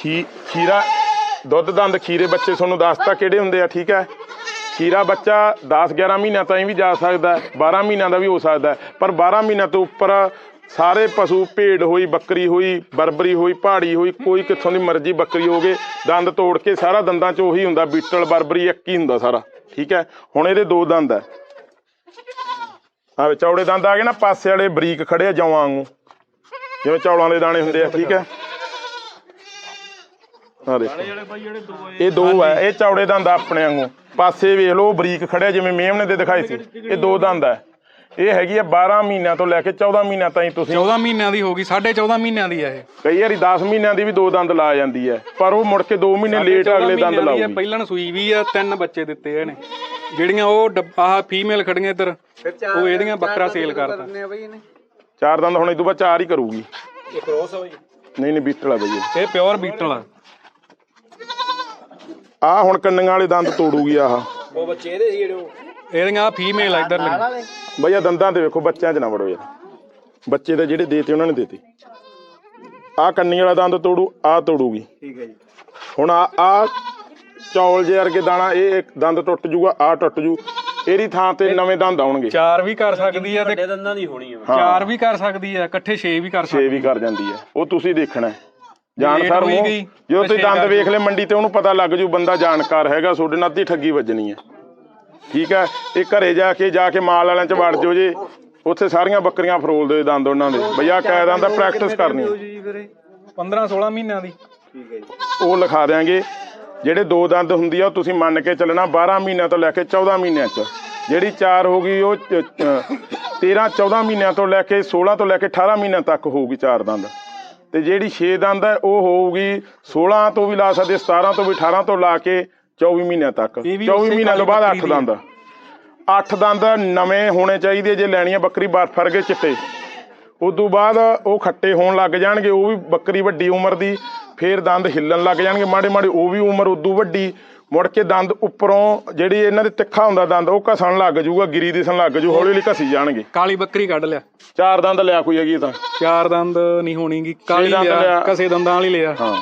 ਖੀ, ਖੀਰਾ, ਦੁੱਧ ਦੰਦ ਖੀਰੇ ਬੱਚੇ ਤੁਹਾਨੂੰ ਦੱਸਤਾ ਕਿਹੜੇ ਹੁੰਦੇ ਆ, ਠੀਕ ਹੈ? ਖੀਰਾ ਬੱਚਾ 10 11 ਮਹੀਨਿਆਂ ਤਾਈਂ ਵੀ ਜਾ ਸਕਦਾ ਹੈ 12 ਮਹੀਨਿਆਂ ਦਾ ਵੀ ਹੋ ਸਕਦਾ ਪਰ 12 ਮਹੀਨਿਆਂ ਤੋਂ ਉੱਪਰ ਸਾਰੇ ਪਸ਼ੂ ਭੇਡ ਹੋਈ, ਬੱਕਰੀ ਹੋਈ, ਬਰਬਰੀ ਹੋਈ, ਪਹਾੜੀ ਹੋਈ, ਕੋਈ ਕਿੱਥੋਂ ਦੀ ਮਰਜ਼ੀ ਬੱਕਰੀ ਹੋਗੇ ਦੰਦ ਤੋੜ ਕੇ ਸਾਰਾ ਦੰਦਾਂ 'ਚ ਉਹੀ ਹੁੰਦਾ, ਬੀਟਲ, ਬਰਬਰੀ, ਇੱਕ ਹੀ ਹੁੰਦਾ ਸਾਰਾ, ਠੀਕ ਹੈ? ਹੁਣ ਇਹਦੇ ਦੋ ਦੰਦ ਹੈ। ਆ ਚੌੜੇ ਦੰਦ ਆ ਗਏ ਨਾ, ਪਾਸੇ ਵਾਲੇ ਬਰੀਕ ਖੜੇ ਆ ਜੌਆਂ ਵਾਂਗੂ, ਜਿਵੇਂ ਚੌਲਾਂ ਦੇ ਦਾਣੇ ਹੁੰਦੇ ਆ, ਠੀਕ ਹੈ? ਆ ਦੇਖੋ ਇਹ ਦੋ ਹੈ ਇਹ ਚੌੜੇ ਦੰਦ ਆ ਆਪਣੇ ਵਾਂਗੂ। ਪਾਸੇ ਵੇਖ ਲਓ ਬਰੀਕ ਖੜਿਆ ਜਿਵੇਂ ਮੇਮਣੇ ਦੇ ਦਿਖਾਏ ਸੀ। ਇਹ ਦੋ ਦੰਦ ਹੈ ਇਹ ਹੈਗੀ ਆ 12 ਮਹੀਨਿਆਂ ਤੋਂ ਲੈ ਕੇ 14 ਮਹੀਨਿਆਂ ਤਾਈਂ ਤੁਸੀਂ 14 ਮਹੀਨਿਆਂ ਦੀ ਹੋ ਗਈ 14.5 ਮਹੀਨਿਆਂ ਦੀ ਹੈ ਇਹ। ਕਈ ਵਾਰੀ 10 ਮਹੀਨਿਆਂ ਦੀ ਵੀ ਦੋ ਦੰਦ ਲਾ ਜਾਂਦੀ ਹੈ ਪਰ ਉਹ ਮੁੜ ਕੇ 2 ਮਹੀਨੇ ਲੇਟ 14 ਅਗਲੇ ਦੰਦ ਮਹੀਨਿਆਂ ਦੀ ਹੈ, ਪਹਿਲਾਂ ਸੂਈ ਵੀ ਆ ਤਿੰਨ ਬੱਚੇ ਦਿੱਤੇ ਇਹਨੇ। ਜਿਹੜੀਆਂ ਉਹ ਡੱਬ- ਆਹ ਫੀਮੇਲ ਖੜੀਆਂ ਇੱਧਰ ਉਹ ਇਹਦੀਆਂ ਬੱਕਰਾ ਸੇਲ ਕਰਦਾ ਚਾਰ ਦੰਦ ਹੁਣ ਇਹ ਤੋਂ ਬਾਅਦ ਚਾਰ ਹੀ ਕਰੂਗੀ। ਇਹ ਕ੍ਰੋਸ ਹੋਈ ਨਹੀਂ ਨਹੀਂ ਬੀਟਲ ਆ ਬਈ ਇਹ। ਪਿਓਰ ਬੀਟਲ ਆ। ਆ ਹੁਣ ਕੰਨੀਆਂ ਵਾਲੇ ਦੰਦ ਤੋੜੂਗੀ ਆਹ। ਉਹ ਬੱਚੇ ਇਹਦੇ ਸੀ ਜਿਹੜੇ ਉਹ? ਇਹਦੀਆਂ ਫੀਮੇਲ ਆ ਇੱਧਰ ਲਈ ਬਈ ਆ ਦੰਦਾਂ ਤੇ ਵੇਖੋ ਬੱਚਿਆਂ 'ਚ ਨਾ ਵੜੋ ਯਾਰ। ਬੱਚੇ ਤਾਂ ਜਿਹੜੇ ਦੇਤੇ ਉਹਨਾਂ ਨੇ ਦੇਤੇ। ਆ ਕੰਨੀ ਵਾਲਾ ਦੰਦ ਤੋੜੂ ਆ ਤੋੜੂਗੀ। ਠੀਕ ਹੈ ਜੀ। ਹੁਣ ਆ ਆ ਚੌਲ ਜੇ ਵਰਗੇ ਦਾਣਾ ਇਹ ਇੱਕ ਦੰਦ ਟੁੱਟ ਜੂਗਾ ਆ ਟੁੱਟ ਜੂ। ਇਹਦੀ ਥਾਂ ਤੇ ਨਵੇਂ ਦੰਦ ਆਉਣਗੇ। ਚਾਰ ਵੀ ਕਰ ਸਕਦੀ ਆ ਤੇ ਵੱਡੇ ਦੰਦਾਂ ਦੀ ਹੋਣੀ ਹੈ। ਚਾਰ ਵੀ ਕਰ ਸਕਦੀ ਆ ਇਕੱਠੇ 6 ਵੀ ਕਰ ਸਕਦੀ ਛੇ ਵੀ ਕਰ ਜਾਂਦੀ ਹੈ ਉਹ ਤੁਸੀਂ ਦੇਖਣਾ। ਹੈ। ਜਾਣ ਸਰ ਗਈ, ਜਦੋਂ ਤੁਸੀਂ ਦੰਦ ਵੇਖ ਲੈ ਮੰਡੀ ਤੇ ਉਹਨੂੰ ਪਤਾ ਲੱਗ ਜੂ ਬੰਦਾ ਜਾਣਕਾਰ ਹੈਗਾ ਤੁਹਾਡੇ ਨਾਲ ਅੱਧੀ ਠੱਗੀ ਵੱਜਣੀ ਹੈ। ਠੀਕ ਹੈ? ਇਹ ਘਰੇ ਜਾ ਕੇ ਜਾ ਕੇ ਮਾਲ ਵਾਲਿਆਂ ਚ ਵੜ ਜਾਓ ਜੇ। ਉੱਥੇ ਸਾਰੀਆਂ ਬੱਕਰੀਆਂ ਫਰੋਲ ਦੇ ਦੰਦ ਉਹਨਾਂ ਦੇ। ਭਈਆ ਕਾਇਦਾਂ ਦਾ ਪ੍ਰੈਕਟਿਸ ਕਰਨੀ ਹੈ। ਜੀ ਫਿਰ 15 16 ਮਹੀਨਿਆਂ ਦੀ। ਠੀਕ ਹੈ ਜੀ। ਉਹ ਲਿਖਾ ਦਿਆਂਗੇ। ਜਿਹੜੇ ਦੋ ਦੰਦ ਹੁੰਦੀ ਆ ਉਹ ਤੁਸੀਂ ਮੰਨ ਕੇ ਚੱਲਣਾ 12 ਮਹੀਨਿਆਂ ਤੋਂ ਲੈ ਕੇ 14 ਮਹੀਨਿਆਂ ਚ। ਜਿਹੜੀ ਚਾਰ ਹੋ ਗਈ ਉਹ 13 14 ਮਹੀਨਿਆਂ ਤੋਂ ਲੈ ਕੇ 16 ਤੋਂ ਲੈ ਕੇ 18 ਮਹੀਨਿਆਂ ਤੱਕ ਹੋਊਗੀ ਚਾਰ ਦੰਦ। ਤੇ ਜਿਹੜੀ 6 ਦੰਦ ਹੈ ਉਹ ਹੋਊਗੀ 16 ਤੋਂ ਵੀ ਲਾ ਸਕਦੇ 17 ਤੋਂ ਵੀ 18 ਤੋਂ ਲਾ ਕੇ 24 ਮਹੀਨਿਆਂ ਤੱਕ। ਇਹ ਵੀ 24 ਉਸੇ ਮਹੀਨਿਆਂ ਤੋਂ ਬਾਅਦ ਕਾਲੀ 8 ਦੰਦ। 8 ਦੰਦ ਨਵੇਂ ਹੋਣੇ ਚਾਹੀਦੇ ਜੇ ਲੈਣੀ ਆ ਬੱਕਰੀ ਬਰਫ ਵਰਗੇ ਚਿੱਟੇ। ਉਦੋਂ ਬਾਅਦ ਉਹ ਖੱਟੇ ਹੋਣ ਲੱਗ ਜਾਣਗੇ ਉਹ ਵੀ ਬੱਕਰੀ ਵੱਡੀ ਉਮਰ ਦੀ ਫੇਰ ਦੰਦ ਹਿੱਲਣ ਲੱਗ ਜਾਣਗੇ ਮਾੜੇ ਮਾੜੇ ਉਹ ਵੀ ਉਮਰ ਉਦੋਂ ਵੱਡੀ। ਮੁੜ ਕੇ ਦੰਦ ਉੱਪਰੋਂ ਜਿਹੜੀ ਇਹਨਾਂ ਦੇ ਤਿੱਖਾ ਹੁੰਦਾ ਦੰਦ ਉਹ ਘਸਣ ਲੱਗ ਜਾਊਗਾ ਗਿਰੀ ਦਿਸਣ ਲੱਗ ਜੂ ਹੌਲੀ ਹੌਲੀ ਘਸੀ ਜਾਣਗੇ। ਕਾਲੀ ਬੱਕਰੀ ਕੱਢ ਲਿਆ। ਚਾਰ ਦੰਦ ਲਿਆ ਕੋਈ ਹੈਗੀ ਤਾਂ। ਚਾਰ ਦੰਦ ਨਹੀਂ ਹੋਣੀਗੀ ਕਾਲੀ ਦੰਦ ਲਿਆ ਲਿਆ। ਕਸੇ ਦੰਦਾਂ ਵਾਲੀ ਲਿਆ। ਹਾਂ।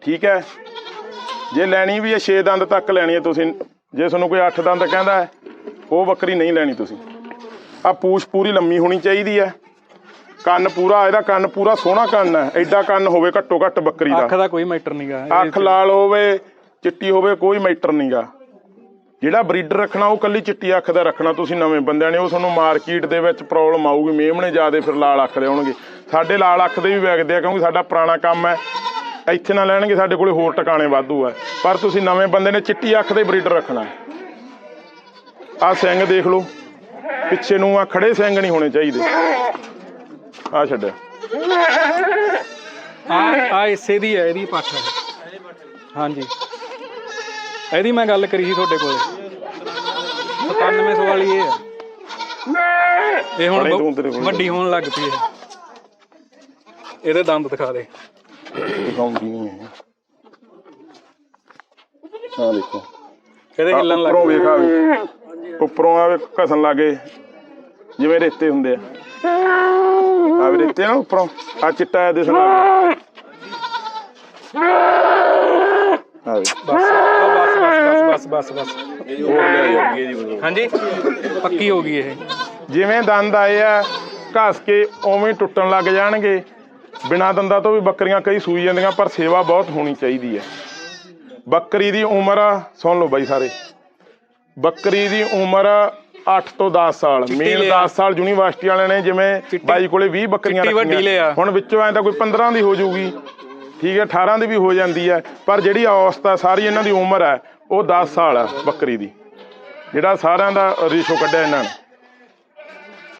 ਠੀਕ ਹੈ। ਜੇ ਲੈਣੀ ਵੀ ਹੈ 6 ਦੰਦ ਤੱਕ ਲੈਣੀ ਹੈ ਤੁਸੀਂ। ਜੇ ਤੁਹਾਨੂੰ ਕੋਈ 8 ਦੰਦ ਕਹਿੰਦਾ ਹੈ ਉਹ ਬੱਕਰੀ ਨਹੀਂ ਲੈਣੀ ਤੁਸੀਂ। ਆ ਪੂਛ ਪੂਰੀ ਲੰਮੀ ਹੋਣੀ ਚਾਹੀਦੀ ਹੈ। ਕੰਨ ਪੂਰਾ ਇਹਦਾ ਕੰਨ ਪੂਰਾ ਸੋਹਣਾ ਕੰਨ ਹੈ। ਐਡਾ ਕੰਨ ਹੋਵੇ ਘੱਟੋ ਘੱਟ ਬੱਕਰੀ ਦਾ। ਅੱਖ ਦਾ ਕੋਈ ਮੈਟਰ ਨਹੀਂਗਾ ਅੱਖ ਲਾਲ ਹੋਵੇ ਚਿੱਟੀ ਹੋਵੇ, ਕੋਈ ਮੈਟਰ ਨਹੀਂਗਾ। ਜਿਹੜਾ ਬਰੀਡਰ ਰੱਖਣਾ, ਉਹ ਕੱਲੀ ਚਿੱਟੀ ਅੱਖ ਦਾ ਰੱਖਣਾ, ਤੁਸੀਂ ਨਵੇਂ ਬੰਦਿਆਂ ਨੇ, ਉਹ ਤੁਹਾਨੂੰ ਮਾਰਕੀਟ ਦੇ ਵਿੱਚ ਪ੍ਰੋਬਲਮ ਆਊਗੀ। ਮੇਮਣੇ ਜਿਆਦੇ ਫਿਰ ਲਾਲ ਅੱਖ ਦੇ ਆਉਣਗੇ ਸਾਡੇ ਲਾਲ ਅੱਖ ਦੇ ਵੀ ਵਿਕਦੇ ਆ, ਕਿਉਂਕਿ ਸਾਡਾ ਪੁਰਾਣਾ ਕੰਮ ਹੈ। ਇੱਥੇ ਨਾ ਲੈਣਗੇ, ਸਾਡੇ ਕੋਲੇ ਹੋਰ ਟਿਕਾਣੇ ਵਾਧੂ ਹੈ ਪਰ ਤੁਸੀਂ ਨਵੇਂ ਬੰਦੇ ਨੇ ਚਿੱਟੀ ਅੱਖ ਦੇ ਬਰੀਡਰ ਰੱਖਣਾ। ਆ ਸਿੰਘ ਦੇਖ ਲਓ। ਪਿੱਛੇ ਨੂੰ ਆ ਖੜੇ ਸਿੰਘ ਨਹੀਂ ਹੋਣੇ ਚਾਹੀਦੇ। ਆ ਛੱਡ। ਆ ਆ ਇਸੇ ਦੀ ਹੈ, ਇਹਦੀ ਪੱਠ ਹਾਂਜੀ। ਇਹਦੀ ਮੈਂ ਗੱਲ ਕਰੀ ਸੀ ਤੁਹਾਡੇ ਕੋਲੇ। 9700 ਵਾਲੀ ਇਹ ਹੈ ਇਹ ਹੁਣ ਬੜੀ ਬ- ਤੂੰ ਤੇਰੇ ਕੋਲ। ਵੱਡੀ ਹੋਣ ਲੱਗ ਪਈ ਹੈ। ਇਹਦੇ ਦੰਦ ਦਿਖਾ ਦੇ। ਦਿਖਾਉਂਦੀ ਨਹੀਂ ਹੈ ਆ ਦੇਖੋ। ਇਹਦੇ ਹਿੱਲਣ ਲੱਗ ਉੱਪਰੋਂ ਵੇਖ ਆਵੇ ਉੱਪਰੋਂ ਆਵੇ ਘਸਣ ਲੱਗੇ। ਜਿਵੇਂ ਰੇਤੇ ਹੁੰਦੇ ਆ। ਆਵੇ ਰੇਤੇ ਨਾ ਉੱਪਰੋਂ। ਆ ਚਿੱਟਾ ਆ ਦਿਸਣ ਲੱਗ ਉਹ ਬਸ। ਬਸ ਬਸ ਬਸ। ਹਾਂਜੀ? ਪੱਕੀ ਹੋ ਗਈ ਇਹ। ਜਿਵੇਂ ਦੰਦ ਆਏ ਆ ਘਸ ਕੇ ਉਵੇਂ ਟੁੱਟਣ ਲੱਗ ਜਾਣਗੇ। ਬਿਨਾਂ ਦੰਦਾਂ ਤੋਂ ਵੀ ਬੱਕਰੀਆਂ ਕਈ ਸੂਈ ਜਾਂਦੀਆਂ ਪਰ ਸੇਵਾ ਬਹੁਤ ਹੋਣੀ ਚਾਹੀਦੀ ਹੈ। ਬੱਕਰੀ ਦੀ ਉਮਰ ਸੁਣ ਲਓ ਬਾਈ ਸਾਰੇ। ਬੱਕਰੀ ਦੀ ਉਮਰ 8 ਤੋਂ 10 ਸਾਲ। ਮੇਨ ਲਿਆ। 10 ਸਾਲ ਯੂਨੀਵਰਸਿਟੀ ਵਾਲਿਆਂ ਨੇ ਜਿਵੇਂ ਬਾਈ ਕੋਲੇ 20 ਬੱਕਰੀਆਂ ਰੱਖੀਆਂ। ਹੁਣ ਵਿੱਚੋਂ ਐ ਤਾਂ ਕੋਈ 15 ਦੀ ਹੋ ਜਾਊਗੀ। ਠੀਕ ਹੈ 18 ਦੀ ਵੀ ਹੋ ਜਾਂਦੀ ਹੈ। ਪਰ ਜਿਹੜੀ ਔਸਤ ਹੈ ਸਾਰੀ ਇਹਨਾਂ ਦੀ ਉਮਰ ਹੈ। ਉਹ 10 ਸਾਲ ਆ ਬੱਕਰੀ ਦੀ। ਜਿਹੜਾ ਸਾਰਿਆਂ ਦਾ ਰੇਸ਼ੋ ਕੱਢਿਆ ਇਹਨਾਂ ਨੇ।